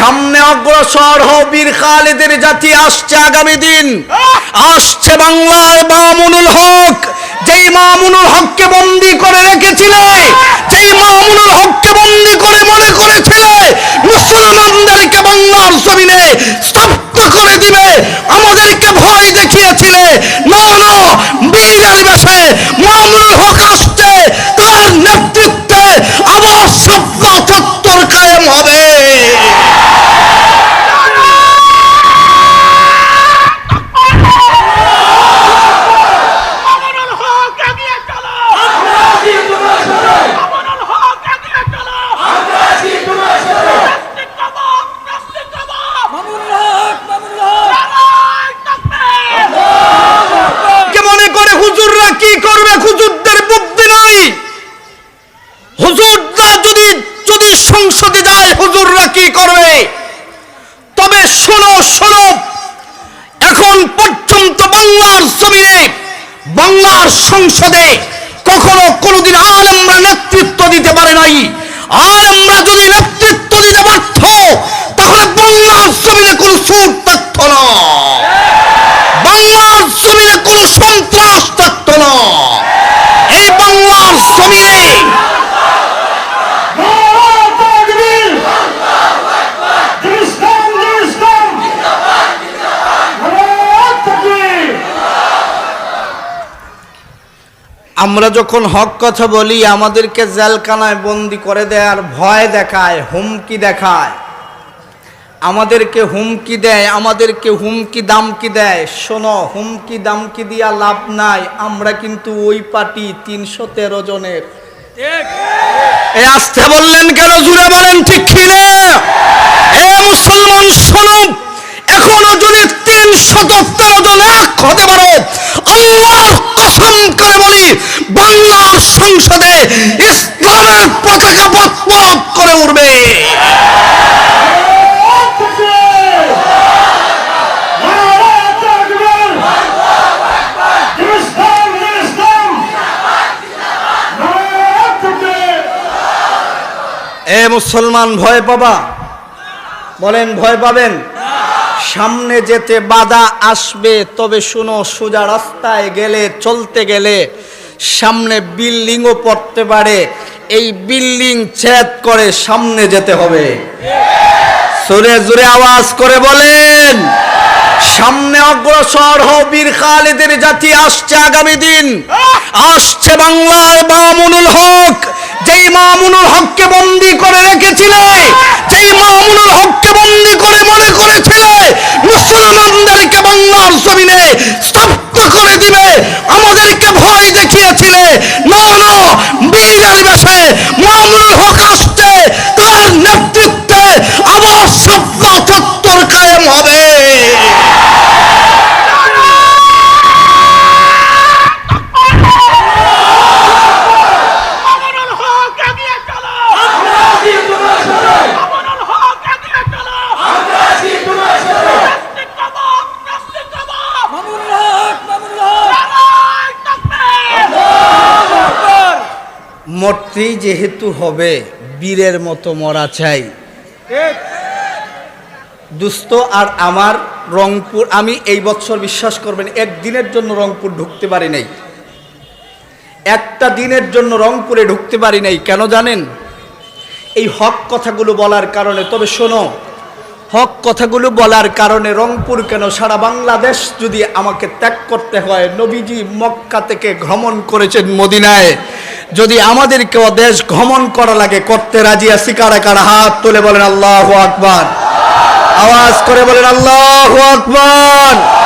সামনে অগ্রসর হো বীর খালেদের জাতি, আসছে আগামী দিন। আসছে বাংলার মামুনুল হক। যেই মামুনুল হককে বন্দি করে রেখেছিলে, যেই মামুনুল হককে বন্দি করে মনে করেছিলে, মুসলমানদেরকে বাংলার জমিনে স্তব্ধ করে দিবে, আমাদেরকে ভয় দেখিয়েছিলে। না না, বীরের বেশে মামুনুল হক আসছে তার নেতৃত্বে আবার সভ্য চত্বর কায়েম হবে আমানুল হক এগিয়ে চলো আমানুল হক এগিয়ে চলো নাস্তিক কাবাব নাস্তিক কাবাব নারায় তাকবীর কে মনে করে হুজুররা কি করবে হুজুরদের বুদ্ধি নাই হুজুররা যদি যদি সংসদে যায় হুজুররা কি করবে? তবে শোনো শোনো। এখন পর্যন্ত বাংলার জমিনে, বাংলার সংসদে কখনো কোনোদিন আলেমরা নেতৃত্ব দিতে পারে নাই। আলেমরা যদি নেতৃত্ব দিতে পারত তাহলে বাংলার জমিনে কোনো সুর থাকতো না বাংলার জমিনে কোনো সন্ত্রাস থাকতো না এই বাংলার জমিনে আমরা যখন হক কথা বলি, আমাদেরকে জেলখানায় বন্দি করে দেয় আর ভয় দেখায়, হুমকি দেখায়। আমাদেরকে হুমকি দেয়, আমাদেরকে হুমকি দামকি দেয়। শোনো, হুমকি দামকি দিয়া লাভ নাই, আমরা কিন্তু ওই পার্টি তিনশো তেরো জনের। এ আসতে বললেন কেন? জুড়ে বলেন, ঠিক কিনা? এ মুসলমান শোনো এখনও যদি তিনশো তেরো জন এক হতে পারো আল্লাহর কসম করে বলি, বাংলার সংসদে ইসলামের পতাকা বকবক করে উঠবে। এ মুসলমান ভয় পাবা? বলেন, ভয় পাবেন? সামনে যেতে বাধা আসবে, তবে শুনো, সোজা রাস্তায় গেলে, চলতে গেলে সামনে বিল্ডিংও পড়তে পারে। এই বিল্ডিং ছেদ করে সামনে যেতে হবে। সুরে জুড়ে আওয়াজ করে বলেন, সামনে অগ্রসর হো বীর খালেদের জাতি, আসছে আগামী দিন। আসছে বাংলার মামুনুল হক। যেই মামুনুল হককে বন্দি করে রেখেছিলে যেই মামুনুল হককে বন্দি করে মনে করেছিলে মুসলমানদেরকে বাংলার জমিনে স্তব্ধ করে দিবে আমাদেরকে ভয় দেখিয়েছিলে না না বীরের বেশে মামুনুল হক মরতেই যেহেতু হবে বীরের মতো মরা চাই। দুস্থ আর আমার রংপুর আমি এই বছর বিশ্বাস করবেন একদিনের জন্য রংপুর ঢুকতে পারি নাই। একটা দিনের জন্য রংপুরে ঢুকতে পারি নাই কেন জানেন? এই হক কথাগুলো বলার কারণে তবে শোনো হক কথাগুলো বলার কারণে রংপুর কেন সারা বাংলাদেশ যদি আমাকে ত্যাগ করতে হয়? নবীজি মক্কা থেকে ভ্রমণ করেছেন মদিনায়। যদি আমাদেরকেও দেশ ভ্রমণ করা লাগে, করতে রাজি আছি কারা কারা? হাত তুলে বলেন আল্লাহ আকবার। আওয়াজ করে বলেন আল্লাহ আকবার।